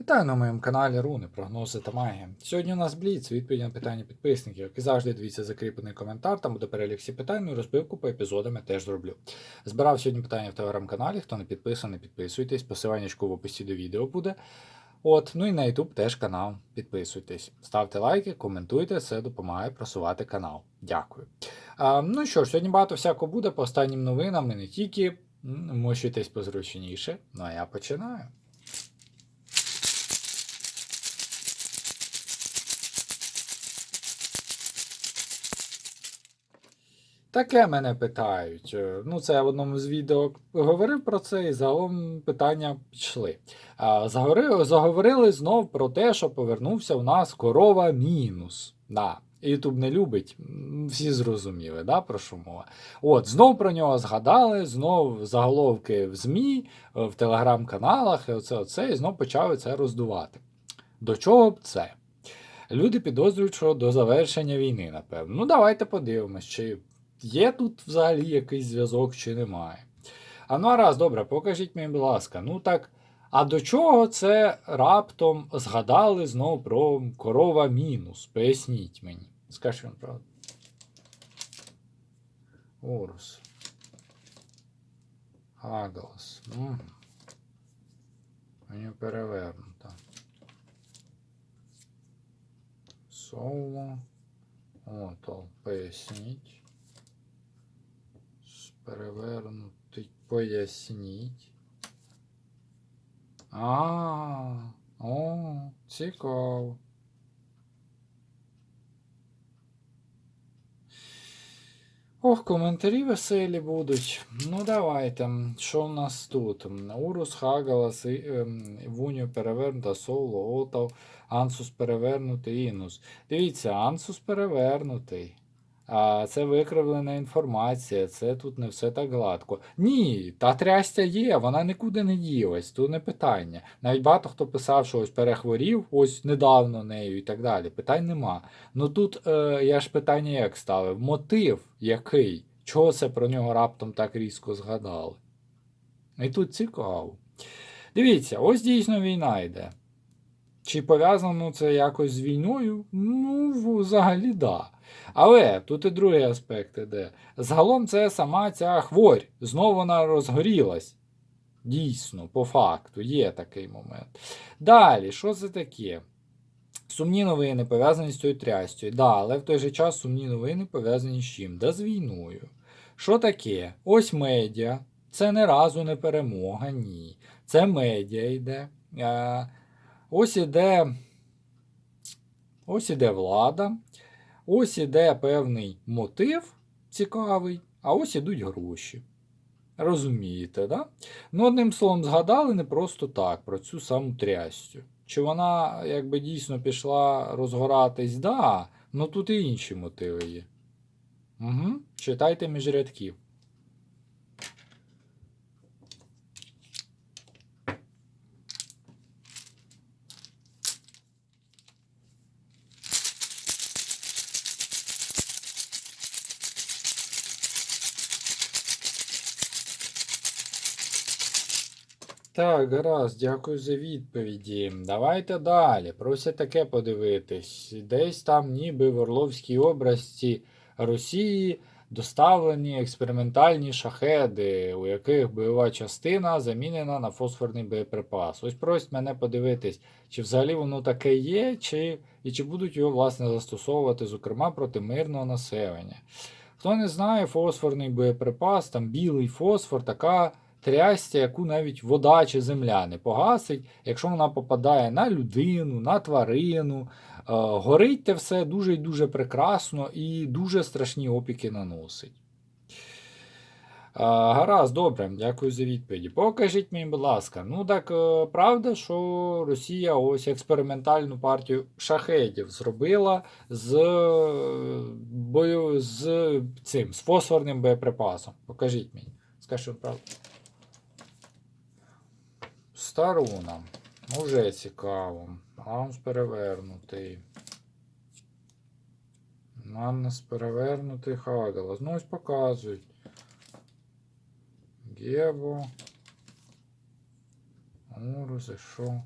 Вітаю на моєму каналі Руни, прогнози та магія. Сьогодні у нас бліц, відповідь на питання підписників. Як і завжди, дивіться закріплений коментар, там буде перелік всіх питань, ну і розбивку по епізодам я теж зроблю. Збирав сьогодні питання в телеграм-каналі. Хто не підписаний, підписуйтесь. Посилання в описі до відео буде. От, ну і на YouTube теж канал. Підписуйтесь. Ставте лайки, коментуйте, це допомагає просувати канал. Дякую. А, ну що ж, сьогодні багато всякого буде по останнім новинам, і не тільки. Мощуйтесь позручніше. Ну а я починаю. Таке мене питають. Е, Ну, це я в одному з відео говорив про це, і загалом питання пішли. Заговорили знов про те, що повернувся у нас корова мінус. Да. Ютуб не любить, всі зрозуміли, да, про що мова. От, знов про нього згадали, знов заголовки в ЗМІ, е, в телеграм-каналах, і оце, оце, і знов почали це роздувати. До чого б це? Люди підозрюють, що до завершення війни, напевно. Ну, давайте подивимось, чи є тут взагалі якийсь зв'язок, чи немає. А ну, а раз, добре, покажіть мені, будь ласка, ну так. А до чого це раптом згадали знову про корова мінус? Поясніть мені. Скажіть вам правду. Орус. Агалас. Угу. Мені перевернуто. Соло. Ото, поясніть. Перевернутий. Поясніть. А, о, цікаво. Ох, коментарі веселі будуть. Ну, давайте. Що в нас тут? Урус, Хагалас, ем, Вуню перевернута, Соло, Отав, Ансус перевернутий, Інус. Дивіться, Ансус перевернутий. А це викривлена інформація, це тут не все так гладко. Ні, та трястя є, вона нікуди не ділась, то не питання. Навіть багато хто писав, що ось перехворів, ось недавно нею і так далі. Питань нема. Ну тут е, я ж питання як ставив: мотив який? Чого це про нього раптом так різко згадали? І тут цікаво. Дивіться, ось дійсно війна йде. Чи пов'язано це якось з війною? Ну, взагалі, да. Але тут і другий аспект іде. Загалом це сама ця хворь. Знову вона розгорілась. Дійсно, по факту, є такий момент. Далі, що це таке? Сумні новини пов'язані з цією трястю. Да, але в той же час сумні новини пов'язані з чим? Да з війною. Що таке? Ось медіа. Це не разу не перемога, ні. Це медіа йде. Е, Ось іде. Ось іде влада. Ось іде певний мотив цікавий, а ось ідуть гроші. Розумієте, да? Ну, одним словом, згадали не просто так про цю саму трястю. Чи вона якби дійсно пішла розгоратись, да, ну тут і інші мотиви є. Угу. Читайте між рядків. Так, гаразд, дякую за відповіді. Давайте далі. Просять таке подивитись. Десь там, ніби в Орловській області Росії доставлені експериментальні шахеди, у яких бойова частина замінена на фосфорний боєприпас. Ось просять мене подивитись, чи взагалі воно таке є, чи, і чи будуть його власне застосовувати, зокрема проти мирного населення. Хто не знає, фосфорний боєприпас, там білий фосфор, така трястя, яку навіть вода чи земля не погасить, якщо вона попадає на людину, на тварину. Е, горить те все дуже і дуже прекрасно і дуже страшні опіки наносить. Е, Гаразд, добре, дякую за відповіді. Покажіть мені, будь ласка, ну так е, правда, що Росія ось експериментальну партію шахедів зробила з, бою, з цим з фосфорним боєприпасом. Покажіть мені. Скажіть, що правда. Старуна. Уже цікаво. Гаунс перевернутий. Маннес перевернутий Хагалас. Ну ось показують. Гебо. Урус і що?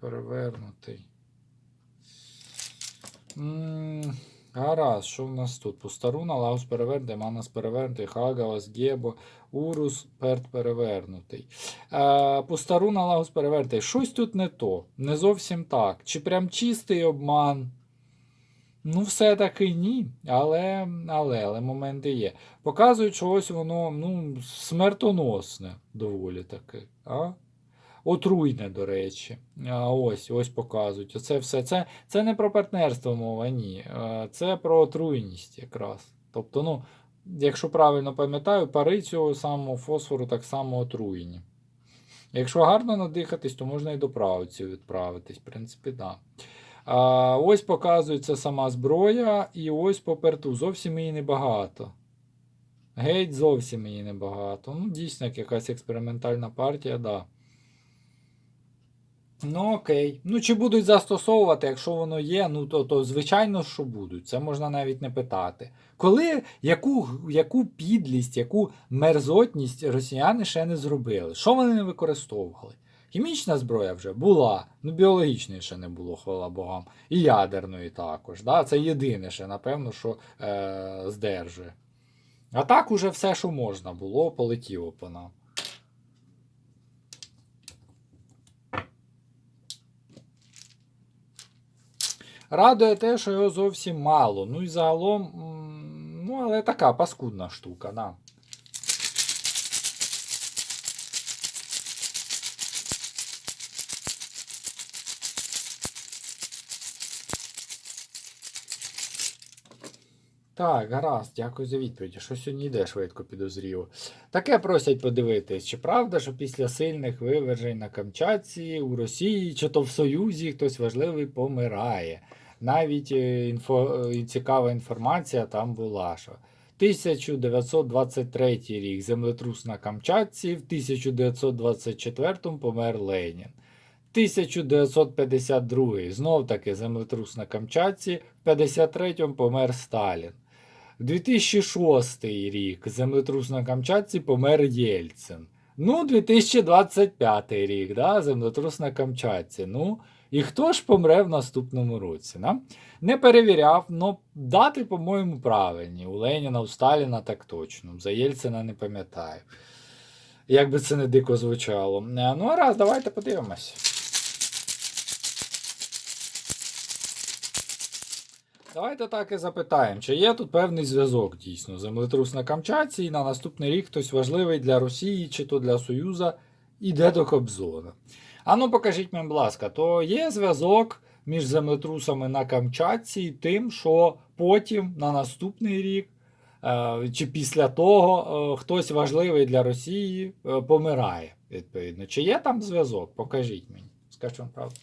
перевернутий. М, Гаразд, що в нас тут? Пустаруна, Лаус перевернутий, Манас перевернутий, Хагалас, Гебо, Урус, Перт перевернутий. Е, Пустаруна, Лагус перевернутий. Щось тут не то. Не зовсім так. Чи прям чистий обман? Ну, все-таки ні. Але, але, але моменти є. Показують, що ось воно ну, смертоносне доволі таки. А? Отруйне, до речі. Ось, ось показують. Оце все. Це, це не про партнерство мова, ні. Це про отруйність якраз. Тобто, ну, якщо правильно пам'ятаю, пари цього самого фосфору так само отруєні. Якщо гарно надихатись, то можна і до правиці відправитись. В принципі. Да. А, ось показується сама зброя, і ось по перту. Зовсім її небагато. Геть, зовсім її небагато. Ну, дійсно, як якась експериментальна партія, так. Да. Ну, окей. Ну, чи будуть застосовувати, якщо воно є, ну то, то звичайно, що будуть. Це можна навіть не питати. Коли яку, яку підлість, яку мерзотність росіяни ще не зробили? Що вони не використовували? Хімічна зброя вже була, ну біологічної ще не було, хвала богам, і ядерної також. Да? Це єдине ще, напевно, що е, здержує. А так уже все, що можна було, полетіло по нам. Радує те, що його зовсім мало. Ну і загалом, ну, але така паскудна штука, да. Так, гаразд, дякую за відповідь. Що сьогодні йде швидко підозріло. Таке просять подивитись, чи правда, що після сильних вивержень на Камчатці, у Росії, чи то в Союзі хтось важливий помирає. Навіть е, інфо, е, цікава інформація там була, що 1923 рік землетрус на Камчатці, в 1924 помер Ленін. 1952 знов таки землетрус на Камчатці, в 53-му помер Сталін. 2006 рік землетрус на Камчатці помер Єльцин. Ну, 2025 рік, да, землетрус на Камчатці. Ну, і хто ж помре в наступному році? Да? Не перевіряв, але дати, по-моєму, правильні. У Леніна, у Сталіна так точно. За Єльцина не пам'ятаю. Як би це не дико звучало. Е, Ну, а раз, давайте подивимось. Давайте так і запитаємо, чи є тут певний зв'язок дійсно. Землетрус на Камчатці і на наступний рік хтось важливий для Росії чи то для Союзу іде до Кобзона. А ну покажіть мені, будь ласка, то є зв'язок між землетрусами на Камчатці і тим, що потім на наступний рік е, чи після того е, хтось важливий для Росії е, помирає. Відповідно. Чи є там зв'язок? Покажіть мені. Скажіть вам правду.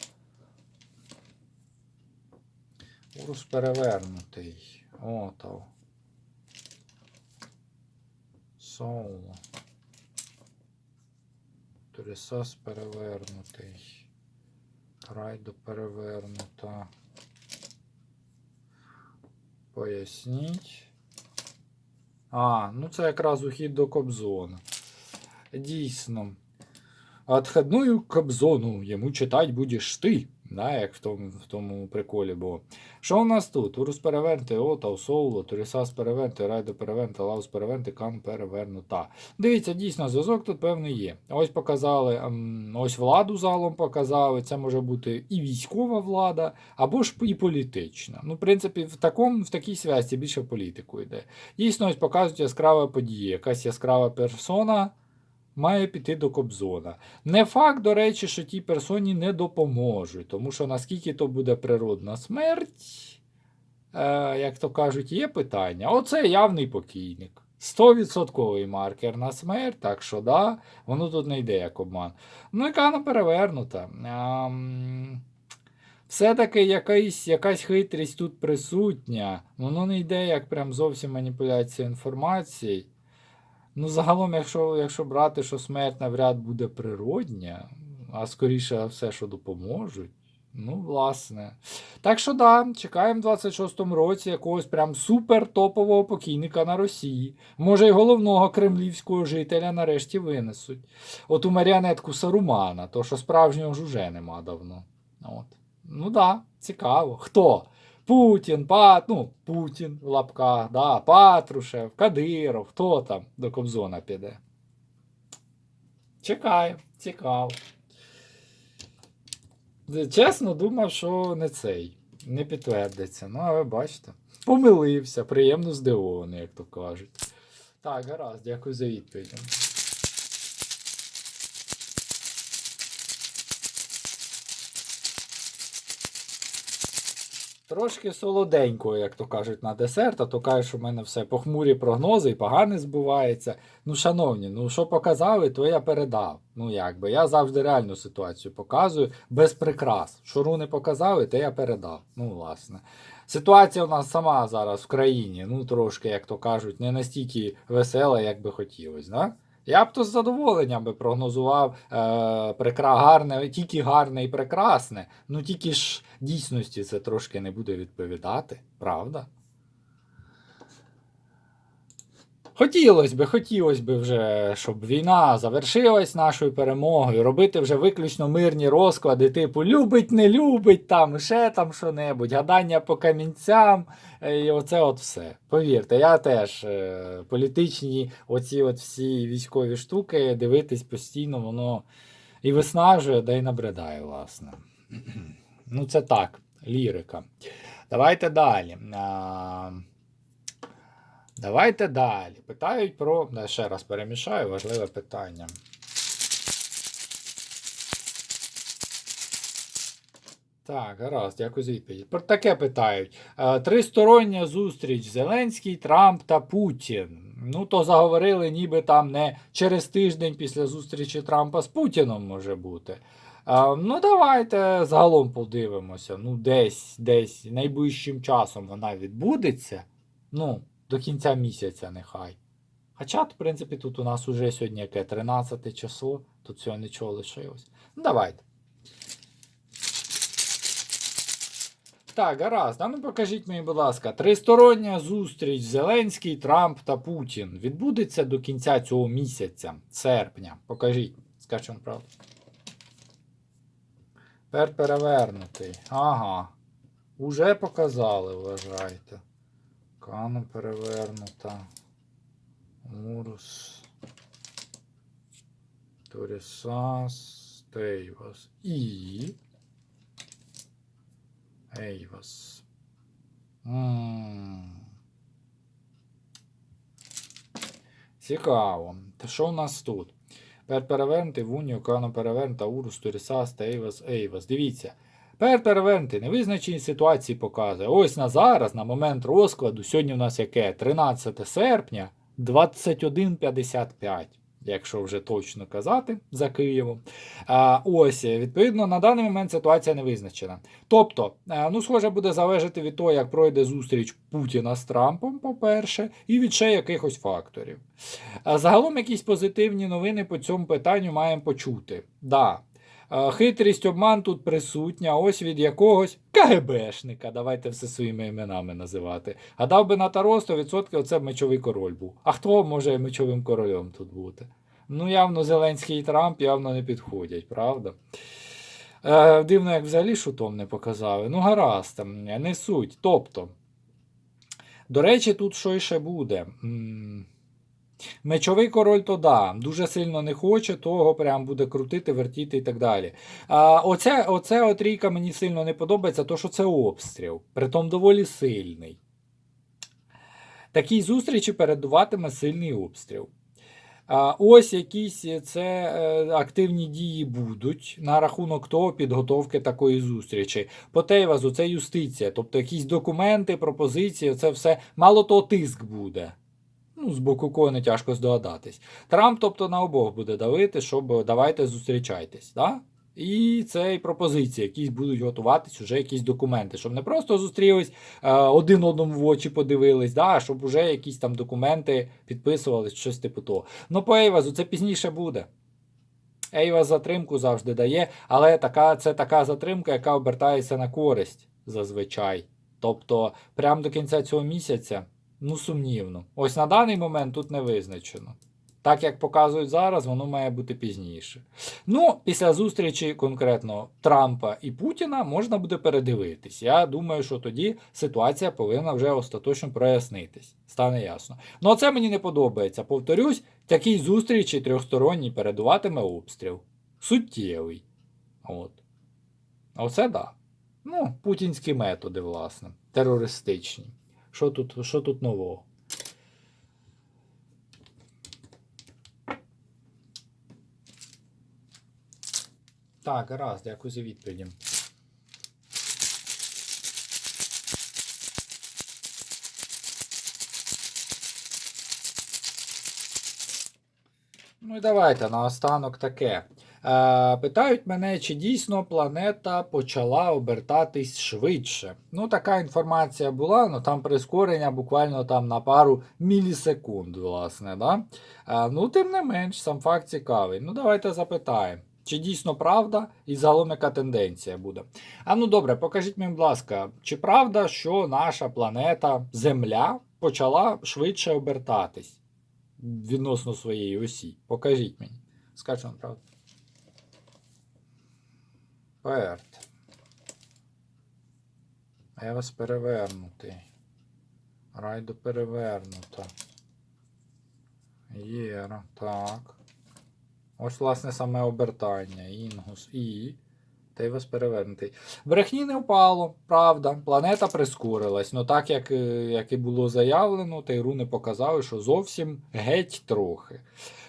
Урус перевернутий. Отав. Соло. Турісас перевернутий. Райдо перевернута. Поясніть. А, ну це якраз ухід до Кобзона. Дійсно. Отходную Кобзону йому читать будеш ти. Да, як в тому, в тому приколі було. Що у нас тут? Урус перевернути, Отав, Соуло, Турісас перевернути, Райдо перевернути, Лаус перевернути, Кан перевернута. Дивіться, дійсно, зв'язок тут певний є. Ось показали, ем, ось владу залом показали. Це може бути і військова влада, або ж і політична. Ну, в принципі, в такому, в такій связці більше політику йде. Дійсно, ось показують яскрава подія, якась яскрава персона має піти до Кобзона. Не факт, до речі, що тій персоні не допоможуть, тому що наскільки то буде природна смерть, е, як то кажуть, є питання. Оце явний покійник. 100% маркер на смерть, так що да, воно тут не йде як обман. Ну, яка вона перевернута. Ем, все-таки якась, якась хитрість тут присутня. Воно не йде як прям зовсім маніпуляція інформації. Ну, загалом, якщо якщо брати, що смерть навряд буде природня, а скоріше все, що допоможуть. Ну, власне. Так що да, чекаємо в 26-му році якогось прям супер топового покійника на Росії. Може, й головного кремлівського жителя нарешті винесуть. От у маріонетку Сарумана, то що справжнього ж уже нема давно. От. Ну да, цікаво. Хто? Путін, Пат, ну, Путін в лапках, да, Патрушев, Кадиров, хто там до Кобзона піде? Чекаю, цікаво. Чесно, думав, що не цей, не підтвердиться. Ну, а ви бачите. Помилився, приємно здивований, як то кажуть. Так, гаразд, дякую за відповідь. Трошки солоденького, як то кажуть, на десерт, а то кажуть, що в мене все похмурі прогнози і погане збувається. Ну, шановні, ну що показали, то я передав. Ну якби я завжди реальну ситуацію показую без прикрас. Що руни показали, те я передав. Ну, власне. Ситуація у нас сама зараз в країні, ну трошки, як то кажуть, не настільки весела, як би хотілося. Да? Я б то з задоволенням би прогнозував е, прикра... гарне, тільки гарне і прекрасне, ну тільки ж дійсності це трошки не буде відповідати, правда? Хотілося би, хотілося би вже, щоб війна завершилась нашою перемогою, робити вже виключно мирні розклади, типу любить, не любить, там, ще там що-небудь, гадання по камінцям, е, і оце от все. Повірте, я теж е, політичні оці от всі військові штуки дивитись постійно, воно і виснажує, да й набридає, власне. Ну, це так, лірика. Давайте далі. Давайте далі. Питають про. Ще раз перемішаю, важливе питання. Так, гаразд, дякую за відповідь. Про таке питають. Е, Тристороння зустріч Зеленський, Трамп та Путін. Ну, то заговорили, ніби там не через тиждень після зустрічі Трампа з Путіном може бути. Ну, давайте загалом подивимося. Ну, десь, десь найближчим часом вона відбудеться. Ну, до кінця місяця нехай. Хоча, в принципі, тут у нас уже сьогодні яке 13 число, тут цього нічого лишилось. Ну, давайте. Так, гаразд. А ну покажіть мені, будь ласка, тристороння зустріч Зеленський, Трамп та Путін відбудеться до кінця цього місяця, серпня. Покажіть, скажіть вам правду. Тепер перевернутий. Ага. Уже показали, вважайте. Кану перевернута. Урус. Торісас. Тейвас. І. Ейвас. М. Цікаво. Та що у нас тут? Пер перевернутий, Вунію, Кано перевернута, Урус, Торісас, Тейвас, Ейвас. Дивіться. Пер перевернутий, невизначені ситуації показує. Ось на зараз, на момент розкладу, сьогодні у нас яке? 13 серпня 21.55, якщо вже точно казати за Києвом. А, ось, відповідно, на даний момент ситуація не визначена. Тобто, ну, схоже, буде залежати від того, як пройде зустріч Путіна з Трампом, по-перше, і від ще якихось факторів. А, загалом якісь позитивні новини по цьому питанню маємо почути. Да, Е, Хитрість обман тут присутня, ось від якогось КГБшника, давайте все своїми іменами називати. А дав би на Таро 100% оце мечовий король був. А хто може мечовим королем тут бути? Ну, явно Зеленський і Трамп явно не підходять, правда? Е, Дивно, як взагалі шутом не показали. Ну, гаразд, не суть. Тобто, до речі, тут що ще буде? Мечовий король то да, дуже сильно не хоче, того прям буде крутити, вертіти і так далі. А, Оце оце от трійка мені сильно не подобається, то що це обстріл, притом доволі сильний. Такій зустрічі передуватиме сильний обстріл. А, Ось якісь це е, активні дії будуть на рахунок того підготовки такої зустрічі. По Тейвазу це юстиція, тобто якісь документи, пропозиції, це все мало того тиск буде. Ну, з боку кого не тяжко здогадатись. Трамп, тобто, на обох буде давити, щоб давайте зустрічайтесь. Да? І це і пропозиції, якісь будуть готуватись, вже якісь документи, щоб не просто зустрілись, е, один одному в очі подивились, да, а щоб вже якісь там документи підписувались, щось типу того. Ну, по Ейвазу це пізніше буде. Ейваз затримку завжди дає, але така, це така затримка, яка обертається на користь зазвичай. Тобто, прямо до кінця цього місяця. Ну, сумнівно. Ось на даний момент тут не визначено. Так як показують зараз, воно має бути пізніше. Ну, після зустрічі конкретно Трампа і Путіна можна буде передивитись. Я думаю, що тоді ситуація повинна вже остаточно прояснитись. Стане ясно. Ну, це мені не подобається. Повторюсь, такій зустрічі трьохсторонній передуватиме обстріл. Суттєвий. От. Оце да. Ну, путінські методи, власне, терористичні. Що тут, що тут нового? Так, гаразд, дякую за відповіді. Ну і давайте наостанок таке. Е, питають мене, чи дійсно планета почала обертатись швидше. Ну, така інформація була, ну там прискорення буквально там на пару мілісекунд, власне. Да? Е, ну, тим не менш, сам факт цікавий. Ну, давайте запитаємо. Чи дійсно правда і загалом яка тенденція буде? А ну добре, покажіть мені, будь ласка, чи правда, що наша планета Земля почала швидше обертатись відносно своєї осі? Покажіть мені. Скажіть вам правду. Я вас перевернутий. Райдо перевернуто. Єра, так. Ось, власне, саме обертання. Інгус і. Тейвас перевернутий. Брехні не впало, правда. Планета прискорилась. Ну так як, е, як і було заявлено, Тейруни показали, що зовсім геть трохи.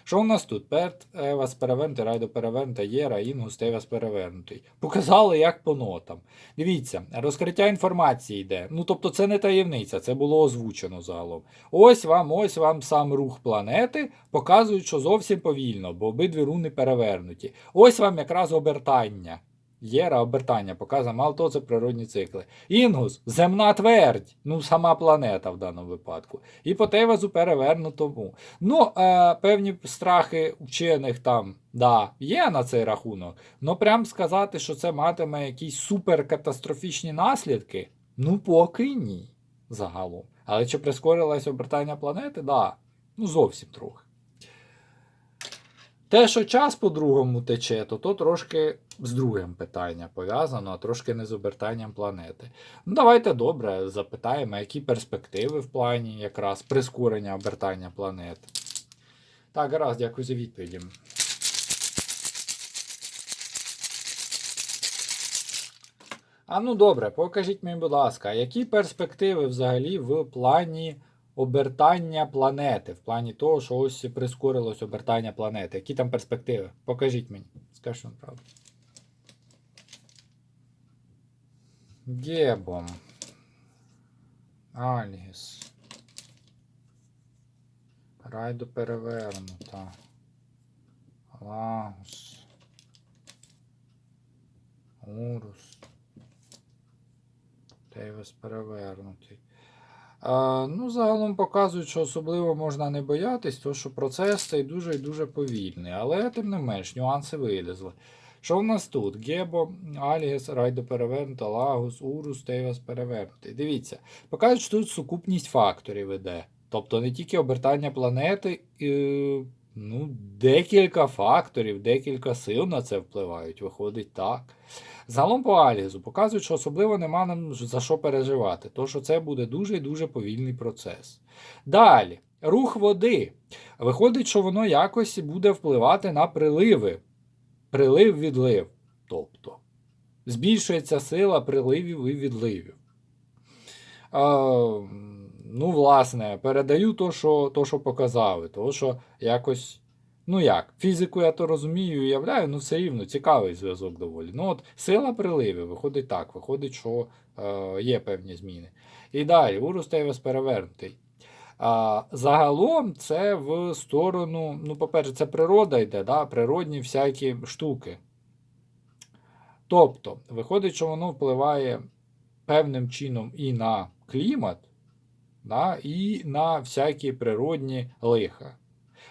Що у нас тут? Перт, Евас перевернутий, Райдо перевернута, Єра, Інгус, Тейвас перевернутий. Показали, як по нотам. Дивіться, розкриття інформації йде. Ну тобто це не таємниця, це було озвучено загалом. Ось вам, ось вам сам рух планети. Показують, що зовсім повільно, бо обидві руни перевернуті. Ось вам якраз обертання. Єра обертання показує, мало того, це природні цикли. Інгус, земна твердь, ну сама планета в даному випадку. І по Тейвазу перевернутому. Ну, е, певні страхи вчених там, да, є на цей рахунок. Ну прям сказати, що це матиме якісь суперкатастрофічні наслідки, ну поки ні. Загалом. Але чи прискорилось обертання планети? Да. Ну, зовсім трохи. Те, що час по-другому тече, то то трошки з другим питанням пов'язано, а трошки не з обертанням планети. Ну, давайте добре запитаємо, які перспективи в плані якраз прискорення обертання планети. Так, гаразд, дякую за відповіді. А ну добре, покажіть мені, будь ласка, які перспективи взагалі в плані обертання планети, в плані того, що ось прискорилось обертання планети. Які там перспективи? Покажіть мені. Скажіть вам правду. Гебом. Альгіс. Райдо перевернута. Лагус. Урус. Тейвес перевернутий. Ну, загалом показують, що особливо можна не боятись, тому що процес цей дуже і дуже повільний. Але тим не менш, нюанси вилізли. Що в нас тут? Гебо, Алігес, Райдо перевернута, Лагус, Урус, Тейвас перевернутий. Дивіться, показують, що тут сукупність факторів іде. Тобто не тільки обертання планети, ну, декілька факторів, декілька сил на це впливають. Виходить так. Загалом по Алізу показують, що особливо нема нам за що переживати, тому що це буде дуже і дуже повільний процес. Далі, рух води. Виходить, що воно якось буде впливати на приливи. Прилив-відлив. Тобто збільшується сила приливів і відливів. А, ну, власне, передаю то, що то, що показали, то, що якось. Ну як, фізику я то розумію і уявляю, ну все рівно цікавий зв'язок доволі. Ну от Сила приливів, виходить так, виходить, що е, є певні зміни. І далі, Урус Тейвес перевернутий. А, Загалом це в сторону, ну, по-перше, це природа йде, да, природні всякі штуки. Тобто, виходить, що воно впливає певним чином і на клімат, да, і на всякі природні лиха.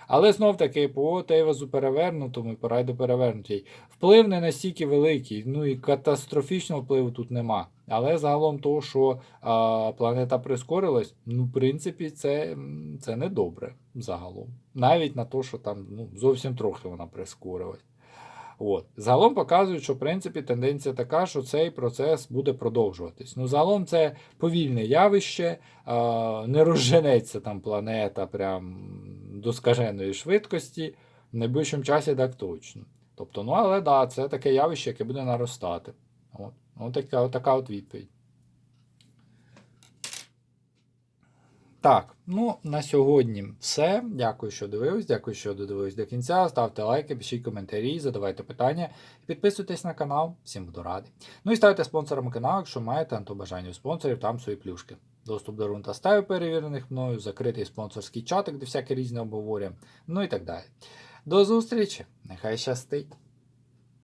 Але знов таки по Тейвазу перевернутому і по райду перевернутій вплив не настільки великий, ну і катастрофічного впливу тут нема. Але загалом того, що а, планета прискорилась, ну, в принципі, це, це не добре загалом. Навіть на те, що там ну, зовсім трохи вона прискорилась. От. Загалом показують, що в принципі тенденція така, що цей процес буде продовжуватись. Ну, загалом це повільне явище, а, не розженеться там планета прям до скаженої швидкості. В найближчому часі так точно. Тобто, ну але да, це таке явище, яке буде наростати. От. от така, така от відповідь. Так, ну на сьогодні все. Дякую, що дивились. Дякую, що додивились до кінця. Ставте лайки, пишіть коментарі, задавайте питання. Підписуйтесь на канал, всім буду радий. Ну і ставте спонсорами каналу, якщо маєте то бажання у спонсорів, там свої плюшки. Доступ до рун та стаю перевірених мною, закритий спонсорський чатик, де всяке різне обговорюємо, ну і так далі. До зустрічі! Нехай щастить!